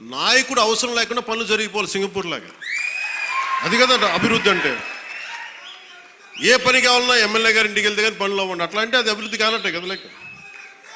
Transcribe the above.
నాయకుడు అవసరం లేకుండా పనులు జరిగిపోవాలి సింగపూర్ లాగా. అది కదా అభివృద్ధి అంటే. ఏ పని కావాలన్నా ఎమ్మెల్యే గారి ఇంటికి వెళ్తే కానీ పనులు అవ్వండి. అట్లా అంటే అది అభివృద్ధి కానట్టే కదా లేక